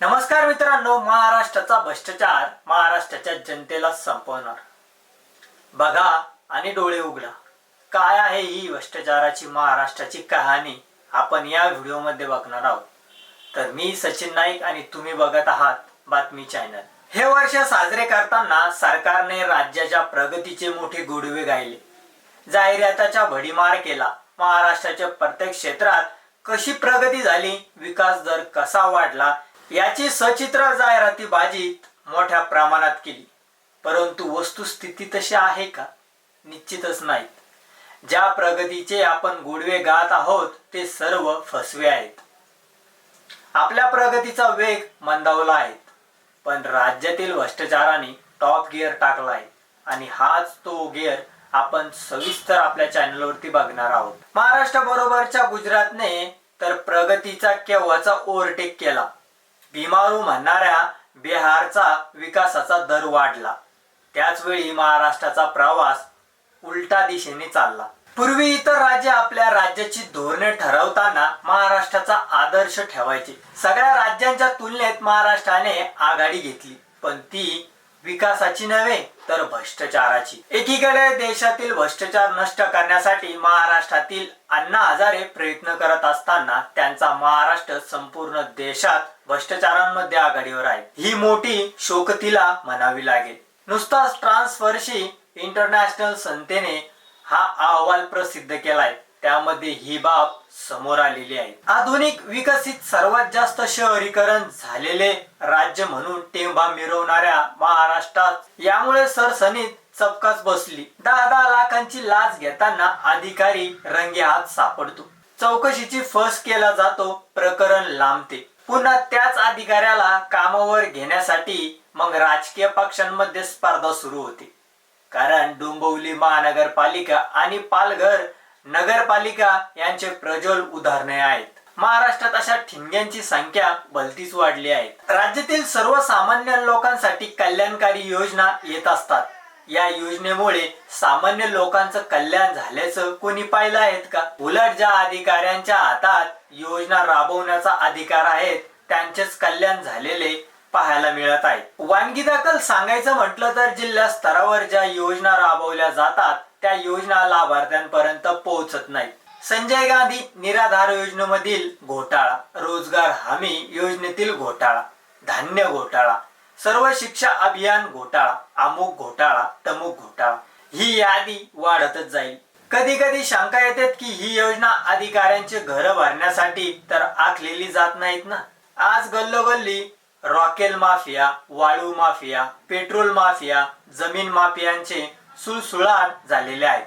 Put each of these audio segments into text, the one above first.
नमस्कार मित्रांनो महाराष्ट्राचा भ्रष्टाचार महाराष्ट्राच्या जनतेला संपवणार. बघा आणि डोळे उघडा. काय आहे ही भ्रष्टाचाराची महाराष्ट्राची कहाणी? आपण या व्हिडिओमध्ये बघणार आहोत. तर मी सचिन नाईक आणि तुम्ही बघत आहात बातमी चॅनल. हे वर्ष साजरे करताना सरकारने राज्याच्या प्रगतीचे मोठे गोडवे गायले. जाहिराताच्या भडीमार केला. महाराष्ट्राच्या प्रत्येक क्षेत्रात कशी प्रगती झाली विकास दर कसा वाढला याची सचित्र जाहिराती बाजीत मोठ्या प्रमाणात केली. परंतु वस्तुस्थिती तशी आहे का? निश्चितच नाहीत ज्या प्रगतीचे आपण गोडवे गात आहोत ते सर्व फसवे आहेत. आपल्या प्रगतीचा वेग मंदावला आहे पण राज्यातील भ्रष्टाचाराने टॉप गिअर टाकला आहे. आणि हाच तो गिअर आपण सविस्तर आपल्या चॅनलवरती बघणार आहोत. महाराष्ट्र बरोबरच्या गुजरातने तर प्रगतीचा केव्हाचा ओव्हरटेक केला? भीमारू म्हणणाऱ्या बिहारचा विकासाचा दर वाढला. त्याच वेळी महाराष्ट्राचा प्रवास उलटा दिशेने चालला. पूर्वी इतर राज्य आपल्या राज्याची धोरणे ठरवताना महाराष्ट्राचा आदर्श ठेवायचे. सगळ्या राज्यांच्या तुलनेत महाराष्ट्राने आघाडी घेतली. पण ती विकासाची नव्हे तर भ्रष्टाचाराची. एकीकडे देशातील भ्रष्टाचार नष्ट करण्यासाठी महाराष्ट्रातील अण्णा हजारे प्रयत्न करत असताना त्यांचा महाराष्ट्र संपूर्ण देशात भ्रष्टाचारांमध्ये आघाडीवर आहे. ही मोठी शोकतीला म्हणावी लागेल. नुसताच ट्रान्सफरशी इंटरनॅशनल संस्थेने हा अहवाल प्रसिद्ध केलाय. त्यामध्ये ही बाब समोर आलेली आहे. आधुनिक विकसित सर्वात जास्त शहरीकरण झालेले राज्य म्हणून टेंभा मिरवणाऱ्या महाराष्ट्रात यामुळे सरसनीत चपकाच बसली. दहा दहा लाखांची लाच घेताना अधिकारी रंगे हात सापडतो. चौकशीची फस केला जातो प्रकरण लांबते. पुन्हा त्याच अधिकाऱ्याला कामावर घेण्यासाठी मग राजकीय पक्षांमध्ये स्पर्धा सुरू होते. कारण डोंबिवली महानगरपालिका आणि पालघर नगरपालिका यांचे प्रज्वल उदाहरणे आहेत. महाराष्ट्रात अशा ठिणग्यांची संख्या भलतीच वाढली आहे. राज्यातील सर्वसामान्य लोकांसाठी कल्याणकारी योजना येत असतात. या योजनेमुळे सामान्य लोकांचं कल्याण झाल्याचं कोणी पाहिलं आहेत का? उलट ज्या अधिकाऱ्यांच्या हातात योजना राबवण्याचा अधिकार आहेत त्यांचेच कल्याण झालेले पाहायला मिळत आहे. वानगी दाखल सांगायचं म्हटलं तर जिल्हा स्तरावर ज्या योजना राबवल्या जातात त्या योजना लाभार्थ्यांपर्यंत पोहोचत नाही संजय गांधी निराधार योजनेमधील घोटाळा रोजगार हमी योजनेतील घोटाळा धान्य घोटाळा सर्व शिक्षा अभियान घोटाळा अमुक घोटाळा तमुक घोटाळा ही यादी वाढतच जाईल. कधी कधी शंका येतात की ही योजना अधिकाऱ्यांचे घर भरण्यासाठी तर आखलेली जात नाहीत ना? आज गल्लोगल्ली रॉकेल माफिया वाळू माफिया पेट्रोल माफिया जमीन माफियांचे सुळसुळाट झालेले आहेत.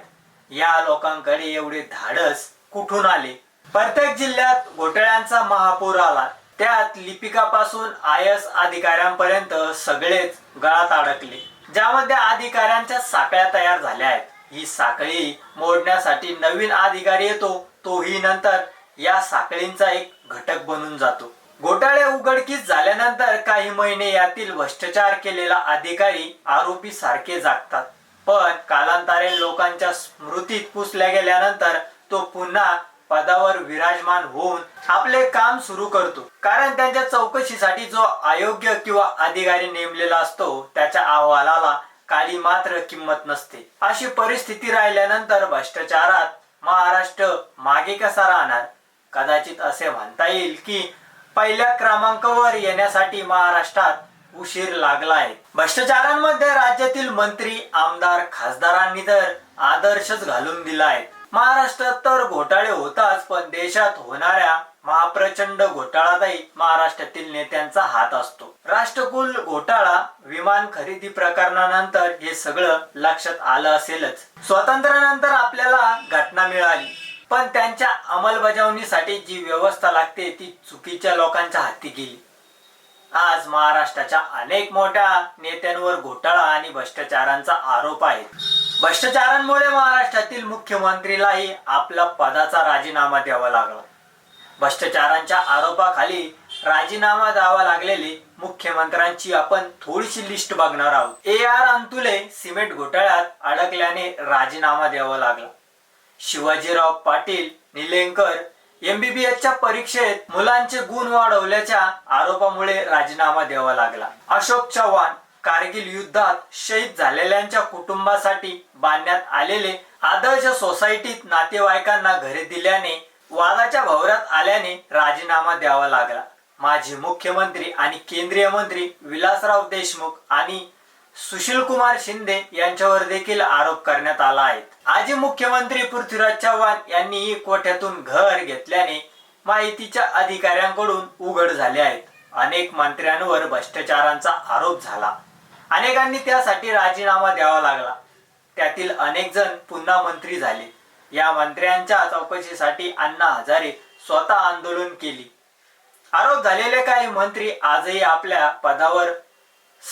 या लोकांकडे एवढे धाडस कुठून आले? प्रत्येक जिल्ह्यात घोटाळ्यांचा महापूर आला. त्यात लिपिकापासून आय एस अधिकाऱ्यांपर्यंत सगळेच गळात अडकले. ज्यामध्ये अधिकाऱ्यांच्या साखळ्या तयार झाल्या आहेत. ही साखळी मोडण्यासाठी नवीन अधिकारी येतो तोही नंतर या साखळींचा एक घटक बनून जातो. घोटाळे उघडकीस झाल्यानंतर काही महिने यातील भ्रष्टाचार केलेला अधिकारी आरोपी सारखे जागतात. पण कालांतारे लोकांच्या स्मृतीत पुसल्या गेल्यानंतर तो पुन्हा पदावर विराजमान होऊन आपले काम सुरू करतो. कारण त्यांच्या चौकशीसाठी जो अयोग्य किंवा अधिकारी नेमलेला असतो त्याच्या अहवालाला काली मात्र किंमत नसते. अशी परिस्थिती राहिल्यानंतर भ्रष्टाचारात महाराष्ट्र मागे कसा राहणार? कदाचित असे म्हणता येईल की पहिल्या क्रमांकावर येण्यासाठी महाराष्ट्रात उशीर लागला आहे. भ्रष्टाचारांमध्ये राज्यातील मंत्री आमदार खासदारांनी तर आदर्शच घालून दिला आहे. महाराष्ट्रात तर घोटाळे होताच पण देशात होणाऱ्या महाप्रचंड घोटाळातही महाराष्ट्रातील नेत्यांचा हात असतो. राष्ट्रकुल घोटाळा विमान खरेदी प्रकरणानंतर हे सगळं लक्षात आलं असेलच. स्वातंत्र्यानंतर आपल्याला घटना मिळाली पण त्यांच्या अंमलबजावणीसाठी जी व्यवस्था लागते ती चुकीच्या लोकांच्या हाती गेली. आज महाराष्ट्राच्या अनेक मोठ्या नेत्यांवर घोटाळा आणि भ्रष्टाचारांचा आरोप आहे. भ्रष्टाचारांमुळे महाराष्ट्रातील मुख्यमंत्रीलाही आपला पदाचा राजीनामा द्यावा लागला. भ्रष्टाचारांच्या आरोपाखाली राजीनामा द्यावा लागलेली मुख्यमंत्र्यांची आपण थोडीशी लिस्ट बघणार आहोत. ए आर अंतुले सिमेंट घोटाळ्यात अडकल्याने राजीनामा द्यावा लागला. शिवाजीराव पाटील निलेंकर एमबीबीएसच्या परीक्षेत मुलांचे गुण वाढवल्याच्या आरोपामुळे राजीनामा द्यावा लागला. अशोक चव्हाण कारगिल युद्धात शहीद झालेल्यांच्या कुटुंबासाठी बांधण्यात आलेले आदर्श सोसायटीत नातेवाईकांना घरे दिल्याने वादाच्या भवरात आल्याने राजीनामा द्यावा लागला. माजी मुख्यमंत्री आणि केंद्रीय मंत्री विलासराव देशमुख आणि सुशील कुमार शिंदे यांच्यावर देखील आरोप करण्यात आला आहे. आजी मुख्यमंत्री पृथ्वीराज चव्हाण यांनीही कोठ्यातून घर घेतल्याने माहितीच्या अधिकाऱ्यांकडून उघड झाले आहेत. अनेक मंत्र्यांवर भ्रष्टाचारांचा आरोप झाला. अनेकांनी त्यासाठी राजीनामा द्यावा लागला. त्यातील अनेक जण पुन्हा मंत्री झाले. या मंत्र्यांच्या चौकशीसाठी अण्णा हजारे स्वतः आंदोलन केली. आरोप झालेले काही मंत्री आजही आपल्या पदावर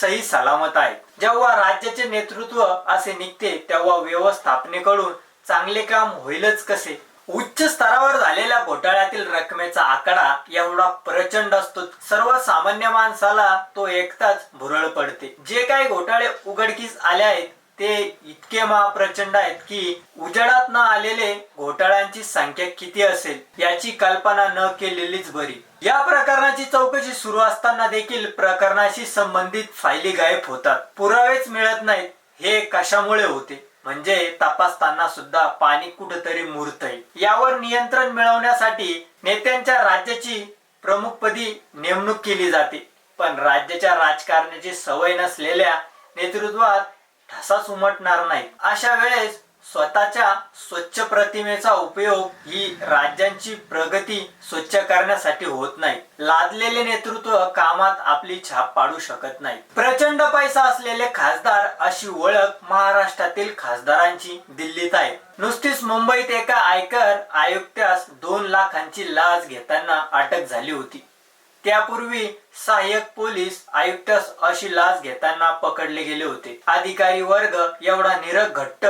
सही सलामत आहेत. जेव्हा राज्याचे नेतृत्व असे निघते तेव्हा व्यवस्थापनेकडून चांगले काम होईलच कसे? उच्च स्तरावर झालेल्या घोटाळ्यातील रकमेचा आकडा एवढा प्रचंड असतो. सर्वसामान्य माणसाला तो एकताच भुरळ पडते. जे काही घोटाळे उघडकीस आले आहेत ते इतके महाप्रचंड आहेत की उजेडात न आलेले घोटाळ्यांची संख्या किती असेल याची कल्पना न केलेलीच बरी. या प्रकरणाची चौकशी सुरू असताना देखील प्रकरणाशी संबंधित फायली गायब होतात. पुरावेच मिळत नाहीत. हे कशामुळे होते? म्हणजे तपासताना सुद्धा पाणी कुठेतरी मुरतय. यावर नियंत्रण मिळवण्यासाठी नेत्यांच्या राज्याची प्रमुखपदी नेमणूक केली जाते. पण राज्याच्या राजकारणाची सवय नसलेल्या नेतृत्वात ठसाच उमटणार नाही. अशा वेळेस स्वतःच्या स्वच्छ प्रतिमेचा उपयोग ही राज्यांची प्रगती स्वच्छ करण्यासाठी होत नाही. लादलेले नेतृत्व कामात आपली छाप पाडू शकत नाही. प्रचंड पैसा असलेले खासदार अशी ओळख महाराष्ट्रातील खासदारांची दिल्लीत आहे. नुसतीच मुंबईत एका आयकर आयुक्तास दोन लाखांची लाच घेताना अटक झाली होती. त्यापूर्वी सहाय्यक पोलीस आयुक्तास अशी लाच घेताना पकडले गेले होते. अधिकारी वर्ग एवढा निरग घट्ट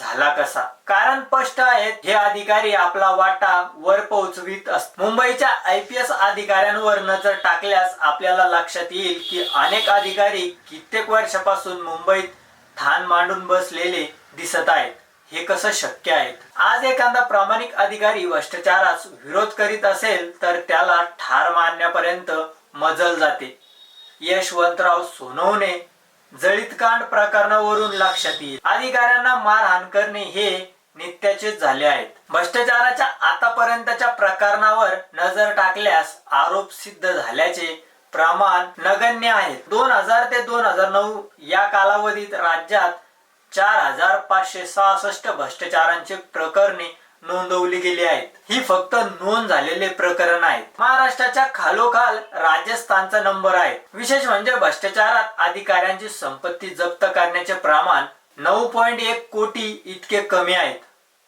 झाला कसा? कारण स्पष्ट आहे हे अधिकारी आपला वाटा वर पोहोचवित असत मुंबईच्या आय पी एस अधिकाऱ्यांवर नजर टाकल्यास आपल्याला लक्षात येईल की अनेक अधिकारी कित्येक वर्षापासून मुंबईत ठाण मांडून बसलेले दिसत आहेत. हे कसं शक्य आहे? आज एखादा प्रामाणिक अधिकारी भ्रष्टाचारास विरोध करीत असेल तर त्याला ठार मारण्यापर्यंत मजल जाते. यशवंतराव सोनवणे जळीत कांड प्रकरणावरून लक्षात येईल. अधिकाऱ्यांना मारहाण करणे हे नित्याचेच झाले आहेत. भ्रष्टाचाराच्या आतापर्यंतच्या प्रकरणावर नजर टाकल्यास आरोप सिद्ध झाल्याचे प्रमाण नगण्य आहे. दोन हजार ते दोन हजार नऊ या कालावधीत राज्यात चार हजार पाचशे सहासष्ट भ्रष्टाचारांचे प्रकरणे नोंदवली गेली आहेत. ही फक्त नोंद झालेले प्रकरण आहेत. महाराष्ट्राच्या खालोखाल राजस्थानचा नंबर आहे. विशेष म्हणजे भ्रष्टाचारात अधिकाऱ्यांची संपत्ती जप्त करण्याचे प्रमाण नऊ पॉइंट एक कोटी इतके कमी आहेत.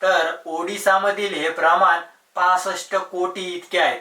तर ओडिसामधील हे प्रमाण पासष्ट कोटी इतके आहेत.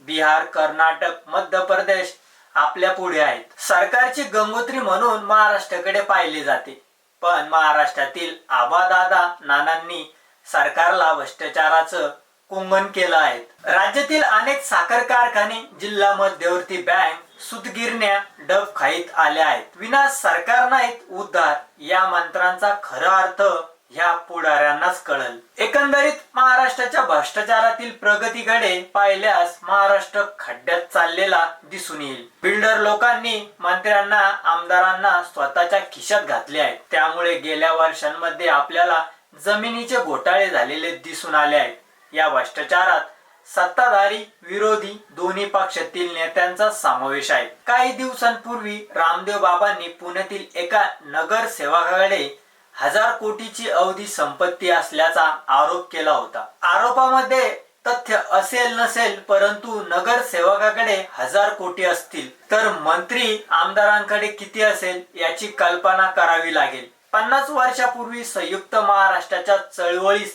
बिहार कर्नाटक मध्य प्रदेश आपल्या पुढे आहेत. सरकारची गंगोत्री म्हणून महाराष्ट्राकडे पाहिले जाते. पण महाराष्ट्रातील आबादादा नानांनी सरकारला भ्रष्टाचाराचं कुंभन केलं आहे. राज्यातील अनेक साखर कारखाने जिल्हा मध्यवर्ती बँक सुतगिरण्या डब खाईत आल्या आहेत. विना सरकार नाहीत उद्धार या मंत्रांचा खरा अर्थ ह्या पुढाऱ्यांनाच कळल. एकंदरीत महाराष्ट्राच्या भ्रष्टाचारातील प्रगतीकडे पाहिल्यास महाराष्ट्र खड्ड्यात चाललेला दिसून येईल. बिल्डर लोकांनी मंत्र्यांना आमदारांना स्वतःच्या खिशात घातले आहेत. त्यामुळे गेल्या वर्षांमध्ये आपल्याला जमिनीचे घोटाळे झालेले दिसून आले आहेत. या भ्रष्टाचारात सत्ताधारी विरोधी दोन्ही पक्षातील नेत्यांचा समावेश आहे. काही दिवसांपूर्वी रामदेव बाबांनी पुण्यातील एका नगरसेवकाकडे हजार कोटीची अवधी संपत्ती असल्याचा आरोप केला होता. आरोपामध्ये तथ्य असेल नसेल परंतु नगरसेवकाकडे हजार कोटी असतील. तर मंत्री आमदारांकडे किती असेल याची कल्पना करावी लागेल. पन्नास वर्षापूर्वी संयुक्त महाराष्ट्राच्या चळवळीस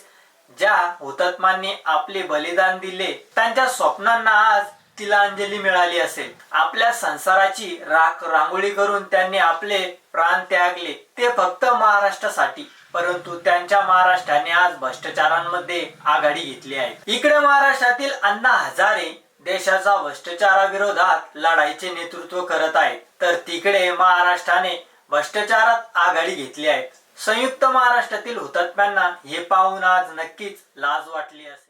ज्या हुतात्मांनी आपले बलिदान दिले त्यांच्या स्वप्नांना आज तिलांजली मिळाली असेल. आपल्या संसाराची राख रांगोळी करून त्यांनी आपले प्राण त्यागले. ते फक्त महाराष्ट्रासाठी परंतु त्यांच्या महाराष्ट्राने आज भ्रष्टाचारांमध्ये आघाडी घेतली आहे. इकडे महाराष्ट्रातील अण्णा हजारे देशाचा भ्रष्टाचाराविरोधात लढाईचे नेतृत्व करत आहेत. तर तिकडे महाराष्ट्राने भ्रष्टाचारात आघाडी घेतली आहे संयुक्त महाराष्ट्रातील हुतात्म्यांना हे पाहून आज नक्कीच लाज वाटली असेल.